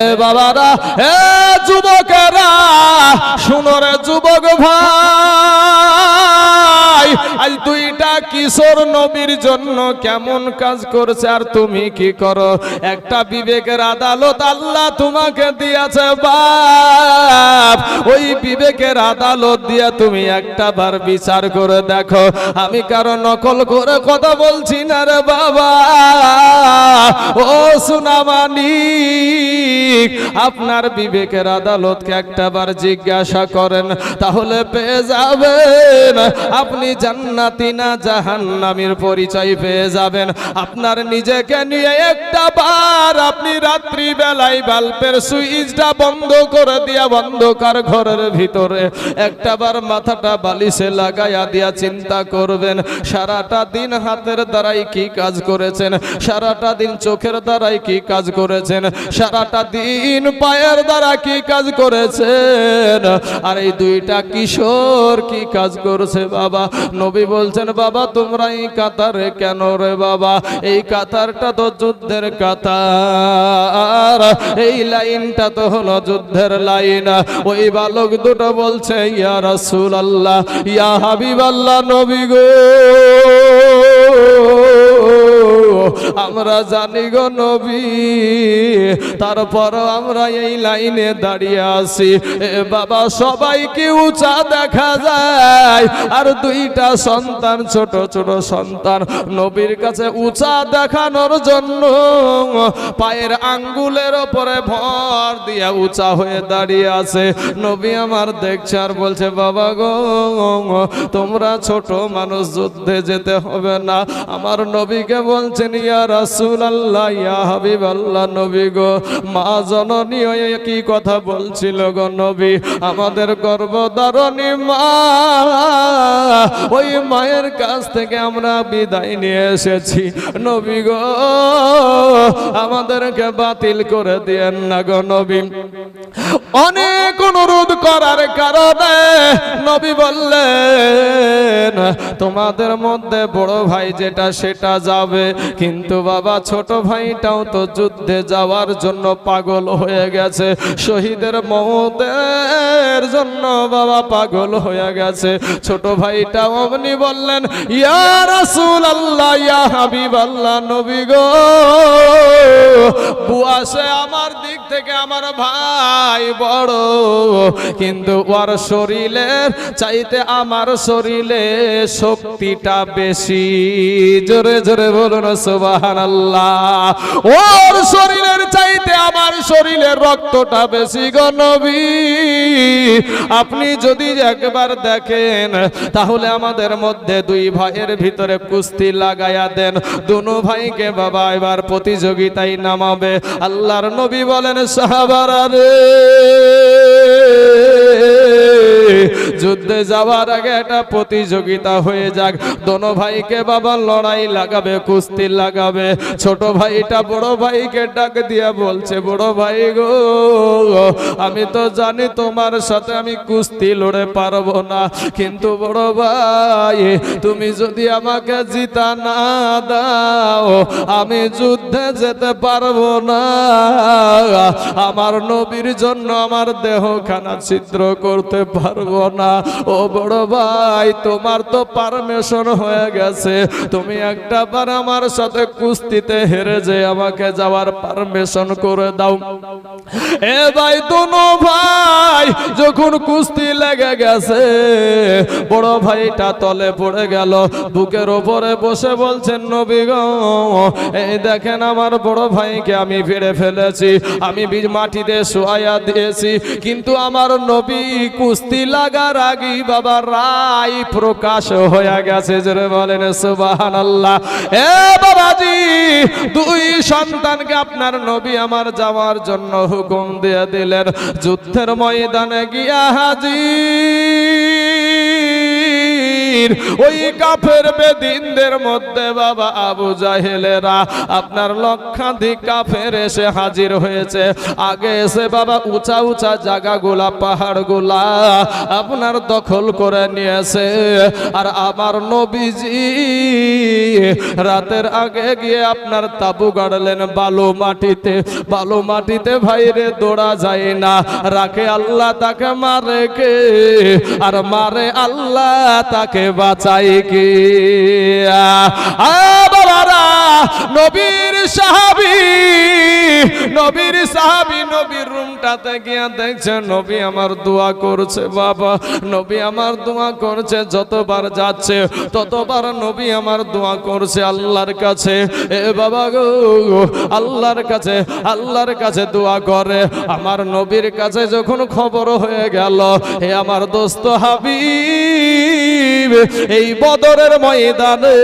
বাবারা, এ যুবকেরা, শুনো যুবক ভাই, আজ দুইটা কিশোর নবীর জন্য কেমন কাজ করছে আর তুমি কি করো? একটা বিবেকের আদালত আল্লাহ তোমাকে দিয়েছে, বাপ। ওই বিবেকের আদালত দিয়ে তুমি একটা বার বিচার করে দেখো। আমি কারও নকল করে কথা বলছি না রে বাবা। ও সুনামানিক আপনার বিবেকের আদালতকে একটাবার জিজ্ঞাসা করেন, তাহলে পেয়ে যাবেন। আপনি জান্নাতি না জাহান্নামীর পরিচয় পেয়ে যাবেন। আপনার নিজেকে নিয়ে একটা বার আপনি রাত্রি বেলায় বাল্বের সুইচটা বন্ধ করে দিয়া বন্ধকার ঘরের ভিতরে একটা বার মাথাটা বালিশে লাগাইয়া দিয়া চিন্তা করবেন, সারাটা দিন হাতের দ্বারাই কি কাজ করেছেন? সারাটা দিন চোখের দ্বারাই কি কাজ করেছেন? সারাটা দিন পায়ের দ্বারা কি কাজ করেছেন? আর এই দুইটা কিশোর কি কাজ করছে বাবা? নবী বলছেন, বাবা, তোমরা এই কাতারে কেন রে বাবা? এই কাতারটা তো যুদ্ধের কাতার। এই লাইনটা তো হলো যুদ্ধের লাইন। ওই বালক দুটো বলছে, ইয়া রাসূল আল্লাহ ইয়া হাবিব আল্লাহ নবী গো। আমরা জানি গো নবী, তারপর আমরা এই লাইনে দাঁড়িয়ে আছি। বাবা সবাই কি উঁচা দেখা যায়। আর দুইটা সন্তান, ছোট ছোট সন্তান। নবীর কাছে উঁচা দেখানোর জন্য পায়ের আঙ্গুলের ওপরে ভর দিয়ে উঁচা হয়ে দাঁড়িয়ে আছে। নবী আমার দেখছে আর বলছে, বাবা গো, তোমরা ছোট মানুষ, যুদ্ধে যেতে হবে না। আমার নবীকে বলছেন আমাদের গর্ভধারণী মা, ওই মায়ের কাছ থেকে আমরা বিদায় নিয়ে এসেছি। নবী গো, আমাদেরকে বাতিল করে দিয়েন না গো নবী। অনেক অনুরোধ করার কারণে নবী বললেন, তোমাদের মধ্যে বড় ভাই যেটা, সেটা যাবে। কিন্তু বাবা, ছোট ভাইটাও তো যুদ্ধে যাওয়ার জন্য পাগল হয়ে গেছে। শহীদের মমতের জন্য বাবা পাগল হয়ে গেছে। ছোট ভাইটা অমনি বললেন, ইয়া রাসূল আল্লাহ ইয়া হাবিব আল্লাহ নবী গো বুয়াসে আমার দিক থেকে আমার ভাই বড়। কিন্তু ওর শরীরের চাইতে আমার শরীরে শক্তিটা বেশি। জোরে জোরে বলুন ওর শরীরের চাইতে আমার শরীরের রক্তটা বেশি গো নবী। আপনি যদি একবার দেখেন, তাহলে আমাদের মধ্যে দুই ভাইয়ের ভিতরে কুস্তি লাগাইয়া দেন। দুনো ভাইকে বাবা এবার প্রতিযোগিতায় নামাবে। আল্লাহর নবী বলেন, সাহাবারা রে যুদ্ধে যাওয়ার আগে একটা প্রতিযোগিতা হয়ে যাক। দোনো ভাইকে বাবা লড়াই লাগাবে, কুস্তি লাগাবে। ছোট ভাইটা বড় ভাইকে ডাক দিয়ে বলছে, বড় ভাই গো, আমি তো জানি তোমার সাথে আমি কুস্তি লড়ে পারব না। কিন্তু বড় ভাই, তুমি যদি আমাকে জিতা না দাও, আমি যুদ্ধে যেতে পারব না। আমার নবীর জন্য আমার দেহখানা ছিদ্র করতে পারব না। ও বড় ভাই, তোমার তো পারমিশন হয়ে গেছে। তুমি একটা বার আমার সাথে কুস্তিতে হেরে যে আমাকে যাওয়ার পারমিশন করে দাও। এ ভাই, দুনো ভাই! যখন কুস্তি লেগে গেছে, বড় ভাইটা তলে পড়ে গেল, বুকের ওপরে বসে বলছেন, নবী গো, এই দেখেন আমার বড় ভাইকে আমি ফিরে ফেলেছি, আমি বীজ মাটিতে শোয়া দিয়েছি, কিন্তু আমার নবী কুস্তি লাগার আগে বাবা রায় প্রকাশ হয়ে গেছে। জোরে বলেন সুবাহান আল্লাহ এ বাবাজি, দুই সন্তানকে আপনার নবী আমার যাওয়ার জন্য হুকুম দিয়ে দিলেন। যুদ্ধের ময়দানে গিয়া হাজির। বেদিন ওই কাফের বেদিনদের মধ্যে বাবা আবু জাহেলেরা আপনার লক্ষাধিক কাফের এসে হাজির হয়েছে। আগে এসে বাবা উঁচা উঁচা জায়গাগুলা, পাহাড়গুলা আপনার দখল করে নিয়েছে। আর আমার নবীজি রাতের আগে গিয়ে আপনার তাবু গাড়লেন, বালু মাটিতে। বালু মাটিতে ভাইরে দৌড়া যায় না, রাখে আল্লাহ তাকে, মারে কে? আর মারে আল্লাহ তাকে বাঁচাই কে? আ বাবারা নবীর সাহাবি নবীর সাহাবি, নবীর রুমটাতে গিয়ে দেখছে, নবী আমার দোয়া করছে, বাবা, নবী আমার দোয়া করছে, যতবার যাচ্ছে, ততবার নবী আমার দোয়া করছে আল্লাহর কাছে। এ বাবা গো, আল্লাহর কাছে আল্লাহর কাছে দোয়া করে। আমার নবীর কাছে যখন খবর হয়ে গেল, হে আমার দোস্ত হাবি এই বদরের ময়দানে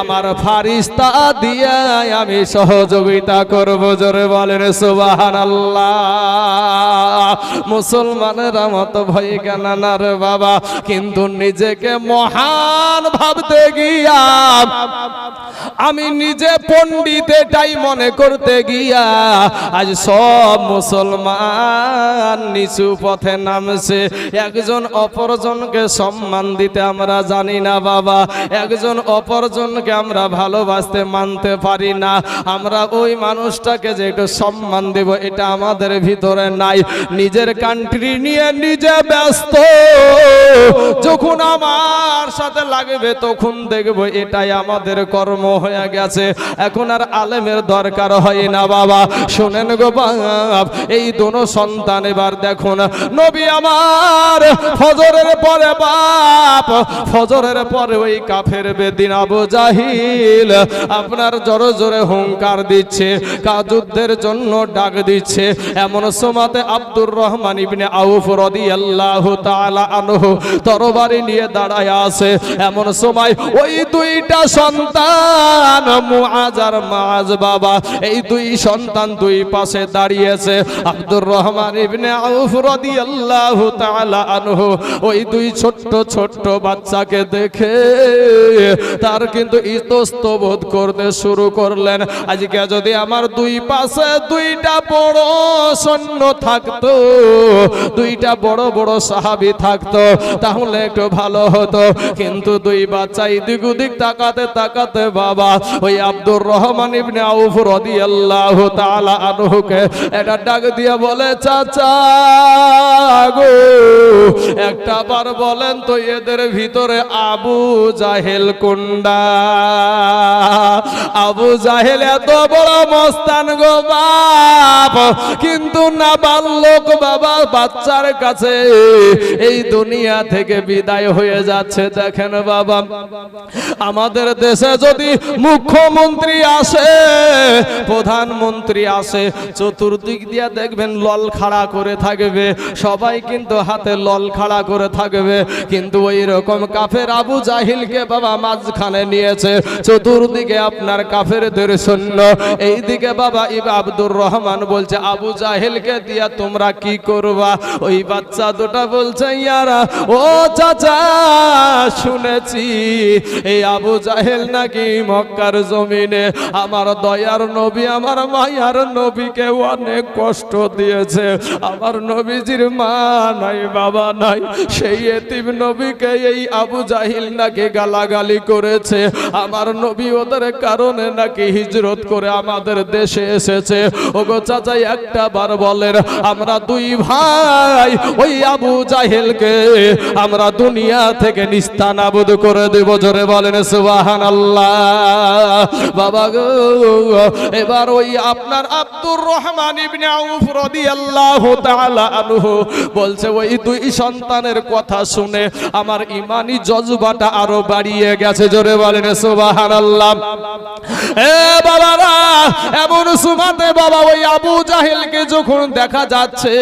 আমার ফারিস্তা দিয়া আমি সহযোগিতা করব, জোরে বলেন সুবাহান মুসলমানেরা মতো ভয় কেন না রে বাবা? কিন্তু নিজেকে মহান ভাবতে গিয়া আমি নিজে পণ্ডিত এটাই মনে করতে গিয়া আজ সব মুসলমান নিচু পথে নামছে। একজন অপরজনকে সম্মান দিতে আমরা জানি না বাবা। একজন অপরজনকে আমরা ভালোবাসতে মানতে পারি না। আমরা ওই মানুষটাকে যে একটু সম্মান দেব, এটা আমাদের ভিতরে নাই। নিজের কান্ট্রি নিয়ে নিজে ব্যস্ত। যখন আমার সাথে লাগবে, তখন দেখব এটাই আমাদের কর্ম। হয়ে গেছে। এখন আর আলেমের দরকার হয় না বাবা। শোনেন গো বাপ, এই দোনো সন্তান এবার দেখুন। নবী আমার ফজরের পরে বাপ, ফজরের পরে ওই কাফের বেদিন আবু জাহিল। আপনার জোরে জোরে হুঙ্কার দিচ্ছে কাজুদ্ধের জন্য ডাক দিচ্ছে। এমন সময়তে আব্দুর রহমান ইবনে আউফ রাদিয়াল্লাহু তাআলা আনহু তরবারি নিয়ে দাঁড়ায় আছে। এমন সময় ওই দুইটা সন্তান মুআজ আর মাআজ বাবা। এই দুই সন্তান দুই পাশে দাঁড়িয়েছে। আব্দুর রহমান ইবনে আউফ রাদিয়াল্লাহু তাআলা আনহু ওই দুই ছোট্ট ছোট্ট বাচ্চাকে দেখে তার কিন্তু করতে শুরু করলেন। আজকে যদি আমার দুই পাশে দুইটা বড় সৈন্য থাকতো, দুইটা বড় বড় সাহাবি থাকতো, তাহলে একটু ভালো হতো। কিন্তু দুই বাচ্চা এদিক ওদিক তাকাতে তাকাতে বাবা ওই আব্দুর রহমান ইবনে আউফ রাদিয়াল্লাহু তাআলা আনহুকে এটা ডাক দিয়ে বলে, চাচা গো, একটা বার বলেন তো এদের ভিতরে আবু জাহেল কোনডা? আবু জাহেল এত বড় মস্তান গো বাপ, কিন্তু না বাল্যক বাবা, বাচ্চার কাছে এই দুনিয়া থেকে বিদায় হয়ে যাচ্ছে। দেখেন বাবা, আমাদের দেশে যদি মুখ্যমন্ত্রী আসে, প্রধানমন্ত্রী আসে, চতুর্দিক দিয়া দেখবেন লল খাড়া করে থাকবে। সবাই কিন্তু হাতে লল খাড়া করে থাকবে। কিন্তু ওই রকম কাফের আবু জাহিলকে বাবা মাঝখানে নিয়েছে। চতুর্দিকে আপনার কাফের কাফেরদের সৈন্য এইদিকে বাবা ইব আব্দুর রহমান বলছে, আবু জাহিলকে দিয়া তোমরা কি করবা? ওই বাচ্চা দুটা বলছে, ইয়ারা, ও চাচা, শুনেছি, এই আবু জাহেল নাকি মক্কার জমিনে আমার দয়ার নবী, আমার মায়ার নবীকে অনেক কষ্ট দিয়েছে। আমার নবীজির মা নাই, বাবা নাই, সেই এতিম নবীকে এই আবু জাহিল নাকি গালাগালি করেছে। আমার নবী ওদের কারণে নাকি হিজরত করে আমাদের দেশে এসেছে। ওগো চাচাই একটা বার বলেন, আমরা দুই ভাই ওই আবু জাহেলকে আমরা দুনিয়া থেকে নিস্তানাবুদ করে দেব। জোরে বলেন সুবাহান আল্লাহ বাবা গো, এবার ওই আপনার আব্দুর রহমান ইবনে আউফ রাদিয়াল্লাহু তাআলা আনহু বলছে, ওই দুই সন্তানের কথা শুনে আমার ইমানি জজবাটা আরও বাড়িয়ে গেছে। জোরে বলেন, সুবহানাল্লাহ। এ বাবারা, এমন সুমাতে বাবা ওই আবু জাহেলকে যখন দেখা যাচ্ছে,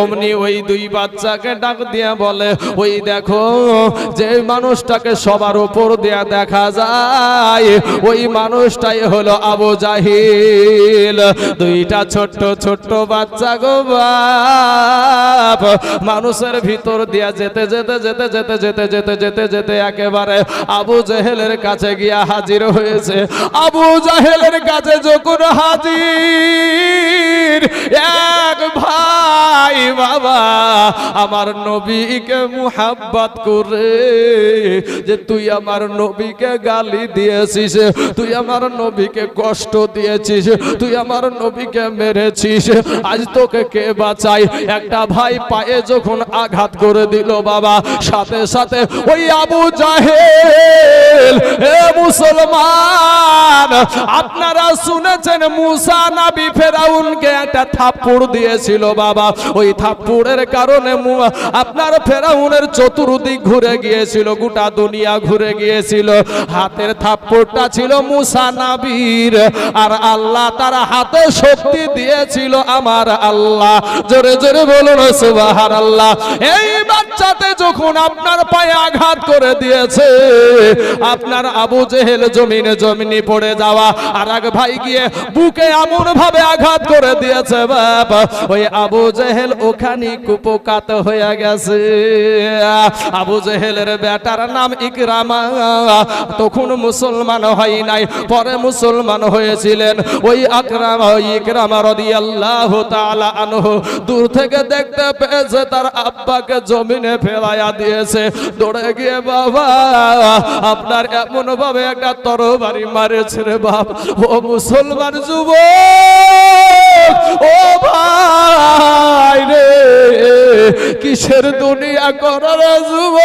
অমনি ওই দুই বাচ্চাকে ডাক দিয়া বলে, ওই দেখো, যে মানুষটাকে সবার উপর দেয়া দেখা যায় ভাই, ওই মানুষটাই হলো আবু জাহিল। দুইটা ছোট্ট ছোট্ট বাচ্চা গো বাপ। মানুষের ভিতর দিয়া যেতে যেতে যেতে যেতে যেতে যেতে যেতে যেতে একেবারে আবু জাহেলের কাছে গিয়া হাজির হয়েছে। আবু জাহেলের কাছে যখন হাজির, এক ভাই, বাবা, আমার নবীকে মুহাব্বত করে যে, তুই আমার নবীকে গালি দিয়েছিস তুই আমার নবীকে কষ্ট দিয়েছিস, তুই আমার নবীকে মেরেছিস। আজ তোকে কে বাঁচাই একটা ভাই পায়ে যখন আঘাত করে দিল বাবা, সাথে সাথে ওই আবু জাহেল, হে মুসলমান, আপনারা শুনেছেন মুসা নাবি ফেরাউনকে একটা থাপ্পড় দিয়েছিল বাবা। ওই থাপ্পড়ের কারণে আপনার ফেরাউনের চতুর্দিক ঘুরে গিয়েছিল, গোটা দুনিয়া ঘুরে গিয়েছিল। হাতের থাপ্পড়টা ছিল মুসা নাবির, আর আল্লাহ তার হাতে শক্তি দিয়েছিল আমার আল্লাহ। জোরে জোরে বলুন সুবাহার আল্লাহ এই বাচ্চাতে যখন আপনার পায়ে আঘাত করে দিয়েছে, আপনার আবু জেহেল জমিনে জমিনে পড়ে যাওয়া, আর এক ভাই গিয়ে বুকে এমন ভাবে আঘাত করে দিয়েছে, বাপ, ওই আবু জেহেল ওখানে কুপকাত হয়ে গেছে। আবু জেহেলের বেটার নাম ইকরামা। তখন মুসলমান হয় নাই, পরে মুসলমান হয়েছিলেন। ওই আকরাম ইকরাম রাদিয়াল্লাহু তাআলা আনহু দূর থেকে দেখতে পেয়েছে, তার আব্বাকে জমিনে ফেলায়া দিয়েছে। দৌড়ে গিয়ে, বাবা, আপনার এমন ভাবে একটা তরবারি মারেছে রে বাপ। ও মুসলমান যুব ও ভাই রে, কিসের দুনিয়া করার যুব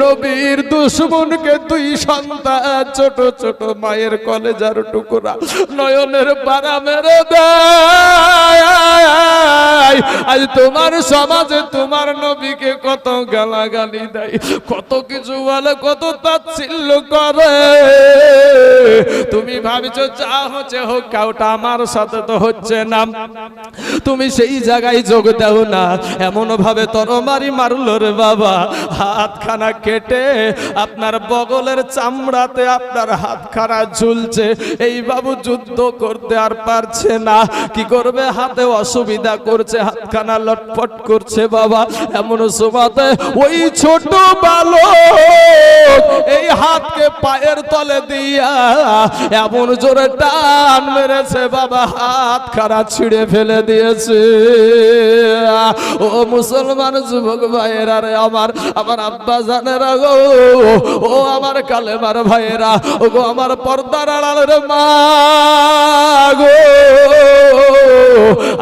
নবীর দুশ্মনকে দুই সন্তান, ছোট ছোট মায়ের কলেজার টুকরা নয়নের পাড়া মেরে আজ তোমার সমাজে তোমার নবীকে কত গালাগালি দেয়, কত কিছু বলে, কত তাচ্ছিল্য করে। তুমি ভাবছ, যা হচ্ছে হোক, কাউটা আমার সাথে তো হচ্ছে না। তুমি সেই জায়গায় যোগ দাও না। এমন ভাবে তরমারি মারলো রে বাবা। হাতখানা কেটে আপনার বগলের চামড়াতে আপনার হাতখানা ঝুলছে। এই বাবু যুদ্ধ করতে আর পারছে না। কি করবে? হাতে অসুবিধা করছে, হাতখানা লটপট করছে বাবা। এমন সময়তে ওই ছোট বালক এই হাতকে পায়ের তলে দিয়া এমন জোরে টান মেরেছে। বাবা, হাত খারাপ ছিঁড়ে ফেলে দিয়েছে। ও মুসলমান যুবক ভাইয়েরা রে, আমার আমার আব্বা জানেরা গো, ও আমার কালেমার ভাইয়েরা, ও গো আমার পর্দার আড়ালের মা গো।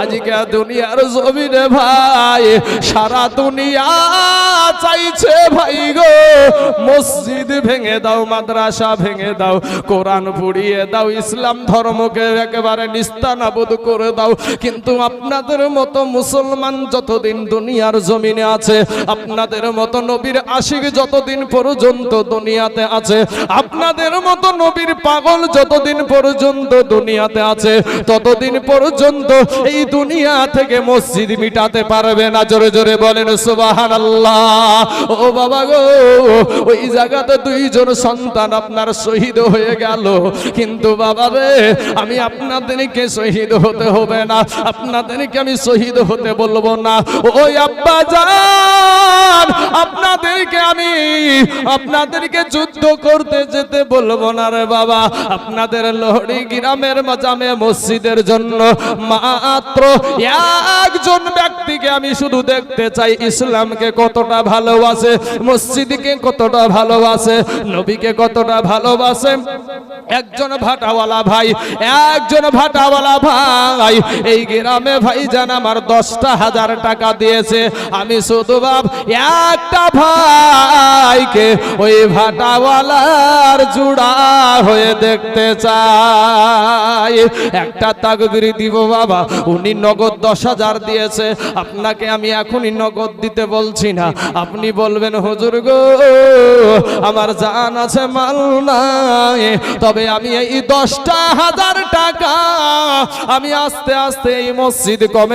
আজকে দুনিয়ার জমিনে ভাই, সারা দুনিয়া চাইছে ভাই গো, মসজিদ ভেঙে দাও, মাদ্রাসা ভেঙে দাও, কোরআন পুড়িয়ে দাও, ইসলাম ধর্মকে একেবারে নিস্তানাবোধ করে দাও। কিন্তু আপনাদের মতো মুসলমান যতদিন দুনিয়ার জমিনে আছে, আপনাদের মতো নবীর আশিক যতদিন পর্যন্ত দুনিয়াতে আছে, আপনাদের মতো নবীর পাগল যতদিন পর্যন্ত দুনিয়াতে আছে, ততদিন পর্যন্ত এই দুনিয়া থেকে মসজিদ মিটাতে পারবে না। জোরে জোরে বলেন সুবাহান আল্লাহ ও বাবা গো, ওই জায়গাতে দুইজন সন্তান আপনার শহীদ হয়ে গেল। কিন্তু বাবা রে, আমি আপনাদেরকে শহীদ হতে হবে না। আপনাদেরকে আমি শহীদ হতে বলব না। ওই আব্বা যান আপনাদেরকে আমি, আপনাদেরকে যুদ্ধ করতে যেতে বলব না রে বাবা। আপনাদের লোহড়ি গ্রামের মাজামে মসজিদের জন্য মাত্র একজন ব্যক্তিকে আমি শুধু দেখতে চাই। ইসলামকে কতটা ভালোবাসে, মসজিদকে কতটা ভালোবাসে, নবীকে কতটা ভালোবাসে। একজন ভাটাওয়ালা ভাই, একজন ভাটাওয়ালা ভাই। এই গ্রামে ভাই জান আমার দশটা হাজার টাকা দিয়েছে। আমি শুধু বাপ, একটা ভাইকে ওই ভাটাওয়ালার জুড়া হয়ে দেখতে চাই। একটা তাকবির দিব বাবা, উনি নগদ দশ হাজার দিয়েছে। আপনাকে আমি এখনই নগদ দিতে বলছি না। আপনি বলবেন, হুজুর গো, আমার জান আছে, মাল নাই। তবে আমি এই দশটা হাজার টাকা আমি আস্তে আস্তে এই মসজিদ কমে